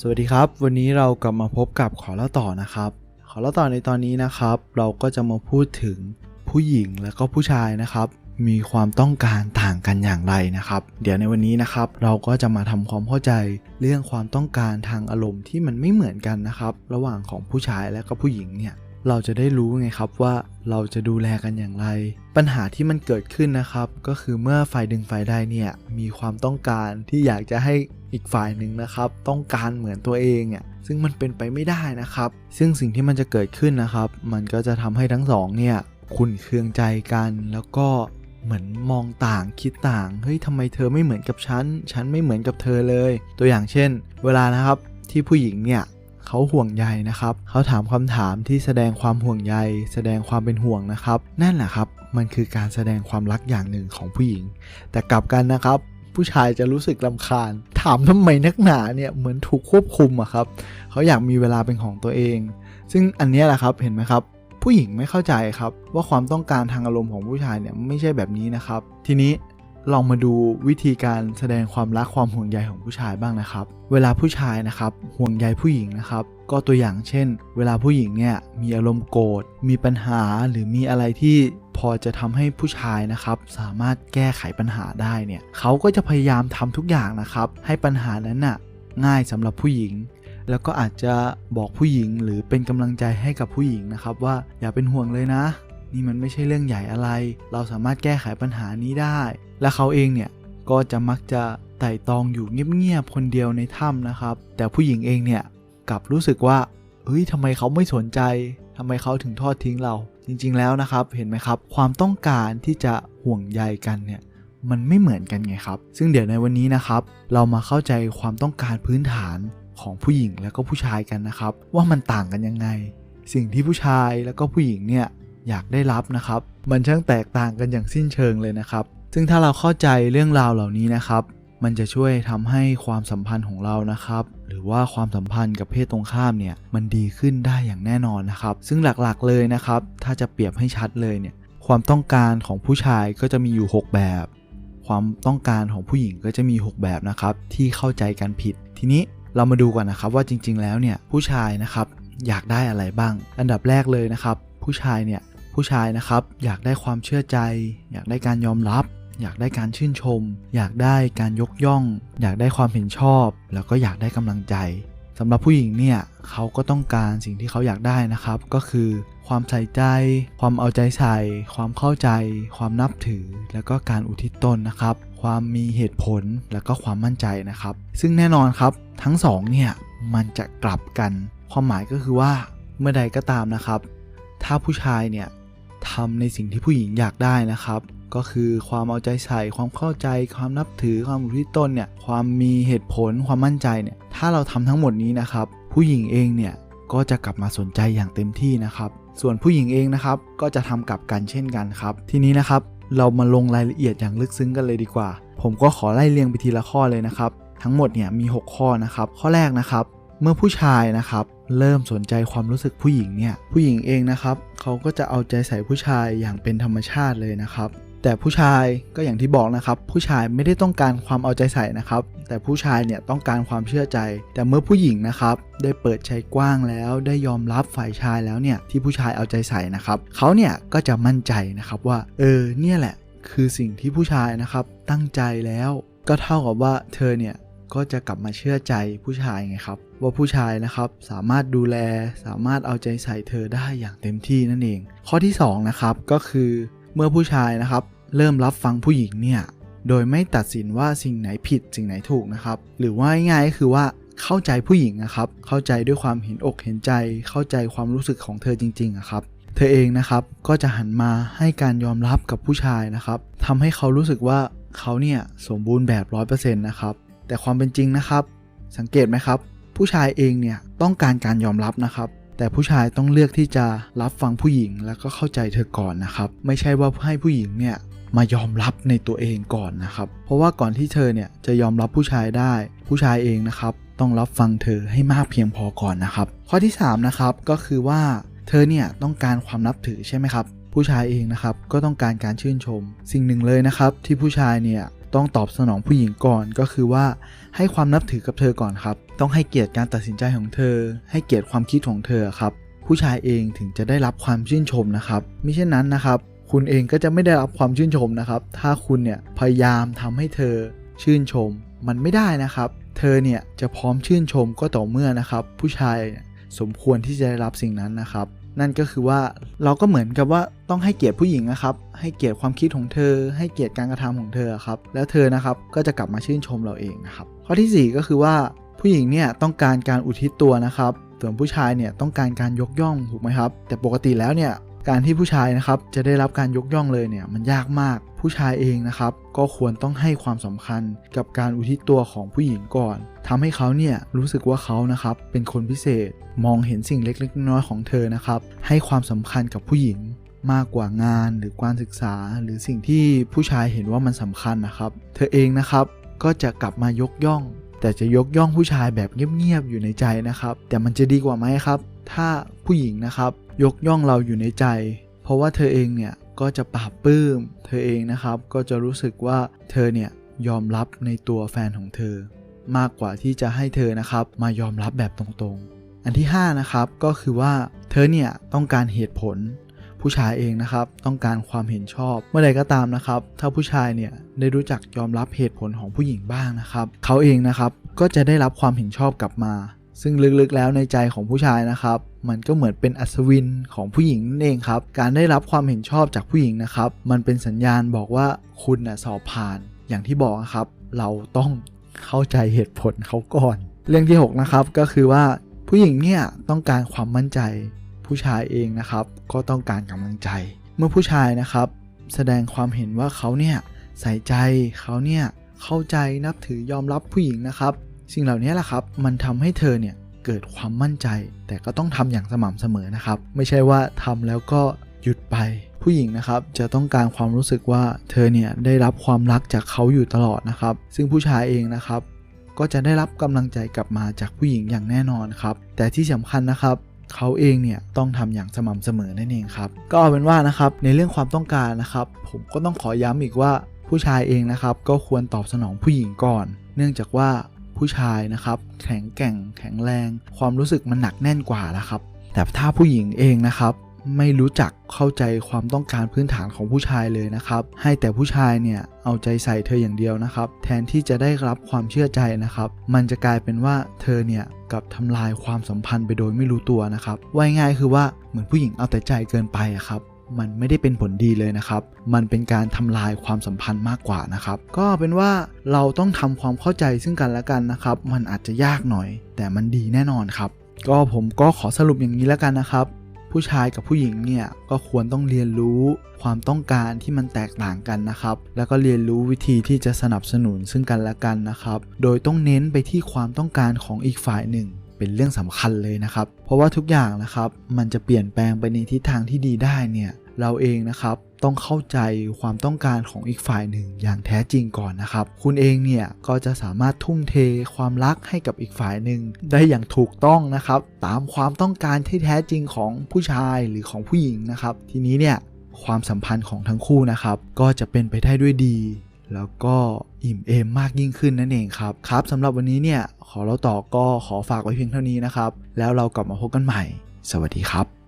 สวัสดีครับ วันนี้เรากลับมาพบกับขอเล่าต่อนะครับ ขอเล่าต่อในตอนนี้นะครับ เราก็จะมาพูดถึงผู้หญิงและก็ผู้ชายนะครับ มีความต้องการต่างกันอย่างไรนะครับ เดี๋ยวในวันนี้นะครับ เราก็จะมาทำความเข้าใจเรื่องความต้องการทางอารมณ์ที่มันไม่เหมือนกันนะครับ ระหว่างของผู้ชายและก็ผู้หญิงเนี่ย เราจะได้รู้ไงครับว่าเราจะดูแลกันอย่างไร ปัญหาที่มันเกิดขึ้นนะครับ ก็คือเมื่อฝ่ายดึงฝ่ายใดเนี่ยมีความต้องการที่อยากจะให้อีกฝ่ายหนึ่งนะครับ ต้องการเหมือนตัวเองอะซึ่งมันเป็นไปไม่ได้นะครับ ซึ่งสิ่งที่มันจะเกิดขึ้นนะครับ มันก็จะทำให้ทั้งสองเนี่ยขุ่นเคืองใจกันแล้วก็เหมือนมองต่างคิดต่าง เฮ้ยทำไมเธอไม่เหมือนกับฉัน ฉันไม่เหมือนกับเธอเลย ตัวอย่างเช่น เวลานะครับที่ผู้หญิงเนี่ย เขาห่วงใยนะครับ เขาถามคำถามที่แสดงความห่วงใย แสดงความเป็นห่วงนะครับ นั่นแหละครับ มันคือการแสดงความรักอย่างหนึ่งของผู้หญิง แต่กลับกันนะครับ ผู้ชายจะรู้สึกลำคาญ ถามทำไมนักหนาเนี่ยเหมือนถูกควบคุมอะครับ เขาอยากมีเวลาเป็นของตัวเอง ซึ่งอันนี้แหละครับเห็นไหมครับผู้หญิงไม่เข้าใจครับว่าความต้องการทางอารมณ์ของผู้ชายเนี่ยไม่ใช่แบบนี้นะครับ ทีนี้ ลองมาดูวิธีการแสดงความรักความห่วงใยของผู้ชายบ้างนะครับ เวลาผู้ชายนะครับห่วงใยผู้หญิงนะครับ ก็ตัวอย่างเช่น เวลาผู้หญิงเนี่ยมีอารมณ์โกรธ มีปัญหาหรือมีอะไรที่พอจะทำให้ผู้ชายนะครับ สามารถแก้ไขปัญหาได้เนี่ยเขาก็จะพยายามทำทุกอย่างนะครับ ให้ปัญหานั้นน่ะง่ายสำหรับผู้หญิงแล้วก็อาจจะบอกผู้หญิงหรือเป็นกำลังใจให้กับผู้หญิงนะครับ ว่าอย่าเป็นห่วงเลยนะ นี่มันไม่ใช่เรื่องใหญ่อะไร เราสามารถแก้ไขปัญหานี้ได้ และเขาเองเนี่ยก็จะมักจะไต่ตองอยู่เงียบๆคนเดียวในถ้ำนะครับ แต่ผู้หญิงเองเนี่ยกลับรู้สึกว่าเฮ้ยทำไมเขาไม่สนใจทำไมเขาถึงทอดทิ้งเรา จริง ๆ แล้วนะครับ เห็นไหมครับ ความต้องการที่จะห่วงใยกันเนี่ยมันไม่เหมือนกันไงครับ ซึ่งเดี๋ยวในวันนี้นะครับ เรามาเข้าใจความต้องการพื้นฐานของผู้หญิงและก็ผู้ชายกันนะครับ ว่ามันต่างกันยังไง สิ่งที่ผู้ชายแล้วก็ผู้หญิงเนี่ย อยากได้รับนะครับ มันช่างแตกต่างกันอย่างสิ้นเชิงเลยนะครับ ซึ่งถ้าเราเข้าใจเรื่องราวเหล่านี้นะครับ มันจะช่วยทำให้ความสัมพันธ์ของเรานะครับ หรือว่าความสัมพันธ์กับเพศตรงข้ามเนี่ยมันดีขึ้นได้อย่างแน่นอนนะครับ ซึ่งหลักๆเลยนะครับ ถ้าจะเปรียบให้ชัดเลยเนี่ยความต้องการของผู้ชายก็จะมีอยู่ 6 แบบ ความต้องการของผู้หญิงก็จะมี 6 แบบนะครับ ที่เข้าใจกันผิด ทีนี้เรามาดูก่อนนะครับว่าจริง ๆ แล้วเนี่ยผู้ชายนะครับอยากได้อะไรบ้าง อันดับแรกเลยนะครับ ผู้ชายเนี่ย ผู้ชายนะครับ อยากได้ความเชื่อใจ อยากได้การยอมรับ อยากได้การชื่นชม อยากได้การยกย่อง อยากได้ความเห็นชอบ แล้วก็อยากได้กำลังใจสำหรับผู้หญิงเนี่ยเขาก็ต้องการสิ่งที่เขาอยากได้นะครับ ก็คือความใส่ใจ ความเอาใจใส่ ความเข้าใจ ความนับถือ แล้วก็การอุทิศตนนะครับ ความมีเหตุผลแล้วก็ความมั่นใจนะครับ ซึ่งแน่นอนครับทั้งสองเนี่ยมันจะกลับกัน ความหมายก็คือว่าเมื่อใดก็ตามนะครับ ถ้าผู้ชายเนี่ย ทำในสิ่งที่ผู้หญิงอยากได้นะครับ ก็คือความเอาใจใส่ความเข้าใจ ความนับถือความอุทิศตนเนี่ยความมีเหตุผลความมั่นใจเนี่ยถ้าเราทำทั้งหมดนี้นะครับ ผู้หญิงเองเนี่ยก็จะกลับมาสนใจอย่างเต็มที่นะครับ ส่วนผู้หญิงเองนะครับก็จะทำกลับกันเช่นกันครับ ทีนี้นะครับเรามาลงรายละเอียดอย่างลึกซึ้งกันเลยดีกว่า ผมก็ขอไล่เรียงไปทีละข้อเลยนะครับ ทั้งหมดเนี่ยมี 6 ข้อนะครับ ข้อแรกนะครับ เมื่อผู้ชายนะครับ เริ่มสนใจความรู้สึกผู้หญิงเนี่ยผู้หญิงเองนะครับเขาก็จะเอาใจใส่ผู้ชายอย่างเป็นธรรมชาติเลยนะครับ แต่ผู้ชายก็อย่างที่บอกนะครับ ผู้ชายไม่ได้ต้องการความเอาใจใส่นะครับ แต่ผู้ชายเนี่ยต้องการความเชื่อใจ แต่เมื่อผู้หญิงนะครับได้เปิดใจกว้างแล้ว ได้ยอมรับฝ่ายชายแล้วเนี่ยที่ผู้ชายเอาใจใส่นะครับเขาเนี่ยก็จะมั่นใจนะครับว่า เออเนี่ยแหละ คือสิ่งที่ผู้ชายนะครับตั้งใจแล้ว ก็เท่ากับว่าเธอเนี่ยก็จะกลับมาเชื่อใจผู้ชายไงครับ ว่าผู้ชายนะครับสามารถดูแลสามารถเอาใจใส่เธอได้อย่างเต็มที่นั่นเอง ข้อที่2นะครับก็คือเมื่อผู้ชายนะครับเริ่มรับฟังผู้หญิงเนี่ยโดยไม่ตัดสินว่าสิ่งไหนผิดสิ่งไหนถูกนะครับ หรือว่าง่ายๆก็คือว่าเข้าใจผู้หญิงนะครับ เข้าใจด้วยความเห็นอกเห็นใจ เข้าใจความรู้สึกของเธอจริงๆครับ เธอเองนะครับก็จะหันมาให้การยอมรับกับผู้ชายนะครับทำให้เขารู้สึกว่าเขาเนี่ยสมบูรณ์แบบ 100%นะครับ แต่ความเป็นจริงนะครับ สังเกตไหมครับ ผู้ชายเองเนี่ยต้องการการยอมรับนะครับ แต่ผู้ชายต้องเลือกที่จะรับฟังผู้หญิงแล้วก็เข้าใจเธอก่อนนะครับ ไม่ใช่ว่าให้ผู้หญิงเนี่ยมายอมรับในตัวเองก่อนนะครับ เพราะว่าก่อนที่เธอเนี่ยจะยอมรับผู้ชายได้ ผู้ชายเองนะครับต้องรับฟังเธอให้มากเพียงพอก่อนนะครับ ข้อที่3นะครับก็คือว่าเธอเนี่ยต้องการความนับถือใช่ไหมครับ ผู้ชายเองนะครับก็ต้องการการชื่นชม สิ่งหนึ่งเลยนะครับที่ผู้ชายเนี่ย ต้องตอบสนองผู้หญิงก่อนก็คือว่าให้ความนับถือกับเธอก่อนครับ ต้องให้เกียรติการตัดสินใจของเธอ ให้เกียรติความคิดของเธอครับ ผู้ชายเองถึงจะได้รับความชื่นชมนะครับไม่เช่นนั้นนะครับ คุณเองก็จะไม่ได้รับความชื่นชมนะครับ ถ้าคุณเนี่ยพยายามทำให้เธอชื่นชม มันไม่ได้นะครับ เธอเนี่ยจะพร้อมชื่นชมก็ต่อเมื่อนะครับ ผู้ชายสมควรที่จะได้รับสิ่งนั้นนะครับ นั่นก็คือว่าเราก็เหมือนกับว่าต้องให้เกียรติผู้หญิงนะครับ ให้เกียรติความคิดของเธอ ให้เกียรติการกระทำของเธอครับ แล้วเธอนะครับก็จะกลับมาชื่นชมเราเองนะครับ ข้อทีสี่ 4 ก็คือว่าผู้หญิงเนี่ยต้องการการอุทิศตัวนะครับส่วนผู้ชายเนี่ยต้องการการยกย่องถูกไหมครับ แต่ปกติแล้วเนี่ยการที่ผู้ชายนะครับจะได้รับการยกย่องเลยเนี่ยมันยากมาก ผู้ชายเองนะครับ ก็ควรต้องให้ความสำคัญกับการอุทิศตัวของผู้หญิงก่อนทำให้เขาเนี่ยรู้สึกว่าเขานะครับเป็นคนพิเศษ มองเห็นสิ่งเล็กๆน้อยๆของเธอนะครับ ให้ความสำคัญกับผู้หญิงมากกว่างานหรือการศึกษา หรือสิ่งที่ผู้ชายเห็นว่ามันสำคัญนะครับ เธอเองนะครับก็จะกลับมายกย่อง แต่จะยกย่องผู้ชายแบบเงียบๆอยู่ในใจนะครับ แต่มันจะดีกว่าไหมครับ ถ้าผู้หญิงนะครับ ยกย่องเราอยู่ในใจ เพราะว่าเธอเองเนี่ย ก็จะปราบปลื้ม เธอเองนะครับ ก็จะรู้สึกว่าเธอเนี่ยยอมรับในตัวแฟนของเธอ มากกว่าที่จะให้เธอนะครับ มายอมรับแบบตรงๆ อันที่ 5 นะครับก็คือว่าเธอเนี่ยต้องการเหตุผล ผู้ชายเองนะครับ ต้องการความเห็นชอบ เมื่อใดก็ตามนะครับ ถ้าผู้ชายเนี่ยได้รู้จักยอมรับเหตุผลของผู้หญิงบ้างนะครับ เขาเองนะครับก็จะได้รับความเห็นชอบกลับมา ซึ่งลึกๆแล้วในใจของผู้ชายนะครับ มันก็เหมือนเป็นอัศวินของผู้หญิงนั่นเองครับ การได้รับความเห็นชอบจากผู้หญิงนะครับ มันเป็นสัญญาณบอกว่าคุณนะสอบผ่าน อย่างที่บอกครับ เราต้องเข้าใจเหตุผลเขาก่อน เรื่องที่ 6 นะครับก็คือว่าผู้หญิงเนี่ยต้องการความมั่นใจ ผู้ชายเองนะครับ ก็ต้องการกำลังใจ เมื่อผู้ชายนะครับ แสดงความเห็นว่าเขาเนี่ยใส่ใจเขาเนี่ยเข้าใจนับถือยอมรับผู้หญิงนะครับ สิ่งเหล่านี้แหละครับ มันทำให้เธอเนี่ย เกิดความมั่นใจ แต่ก็ต้องทำอย่างสม่ำเสมอนะครับ ไม่ใช่ว่าทำแล้วก็หยุดไป ผู้หญิงนะครับจะต้องการความรู้สึกว่าเธอเนี่ยได้รับความรักจากเขาอยู่ตลอดนะครับ ซึ่งผู้ชายเองนะครับ ก็จะได้รับกำลังใจกลับมาจากผู้หญิงอย่างแน่นอนครับ แต่ที่สำคัญนะครับเขาเองเนี่ยต้องทำอย่างสม่ำเสมอนั่นเองครับ ก็เอาเป็นว่านะครับในเรื่องความต้องการนะครับ ผมก็ต้องขอย้ำอีกว่าผู้ชายเองนะครับ ก็ควรตอบสนองผู้หญิงก่อน เนื่องจากว่า ผู้ชายนะครับ แข็งแกร่ง แข็งแรง ความรู้สึกมันหนักแน่นกว่านะครับ แต่ถ้าผู้หญิงเองนะครับไม่รู้จักเข้าใจความต้องการพื้นฐานของผู้ชายเลยนะครับ ให้แต่ผู้ชายเนี่ยเอาใจใส่เธออย่างเดียวนะครับ แทนที่จะได้รับความเชื่อใจนะครับ มันจะกลายเป็นว่าเธอเนี่ยกับทำลายความสัมพันธ์ไปโดยไม่รู้ตัวนะครับว่าง่ายคือว่าเหมือนผู้หญิงเอาแต่ใจเกินไปอะครับ มันไม่ได้เป็นผลดีเลยนะครับ มันเป็นการทำลายความสัมพันธ์มากกว่านะครับ ก็เป็นว่าเราต้องทำความเข้าใจซึ่งกันและกันนะครับ มันอาจจะยากหน่อย แต่มันดีแน่นอนครับ ก็ผมก็ขอสรุปอย่างนี้แล้วกันนะครับ ผู้ชายกับผู้หญิงเนี่ยก็ควรต้องเรียนรู้ความต้องการที่มันแตกต่างกันนะครับ แล้วก็เรียนรู้วิธีที่จะสนับสนุนซึ่งกันและกันนะครับ โดยต้องเน้นไปที่ความต้องการของอีกฝ่ายหนึ่ง เป็นเรื่องสำคัญเลยนะครับ เพราะว่าทุกอย่างนะครับ มันจะเปลี่ยนแปลงไปในทิศทางที่ดีได้เนี่ยเราเองนะครับต้องเข้าใจความต้องการของอีกฝ่ายหนึ่งอย่างแท้จริงก่อนนะครับ คุณเองเนี่ยก็จะสามารถทุ่มเทความรักให้กับอีกฝ่ายหนึ่งได้อย่างถูกต้องนะครับ ตามความต้องการที่แท้จริงของผู้ชายหรือของผู้หญิงนะครับ ทีนี้เนี่ยความสัมพันธ์ของทั้งคู่นะครับ ก็จะเป็นไปได้ด้วยดี แล้วก็อิ่มเอมมากยิ่งขึ้นนั่นเองครับครับสำหรับวันนี้เนี่ยขอเราต่อก็ขอฝากไว้เพียงเท่านี้นะครับ แล้วเรากลับมาพบกันใหม่ สวัสดีครับ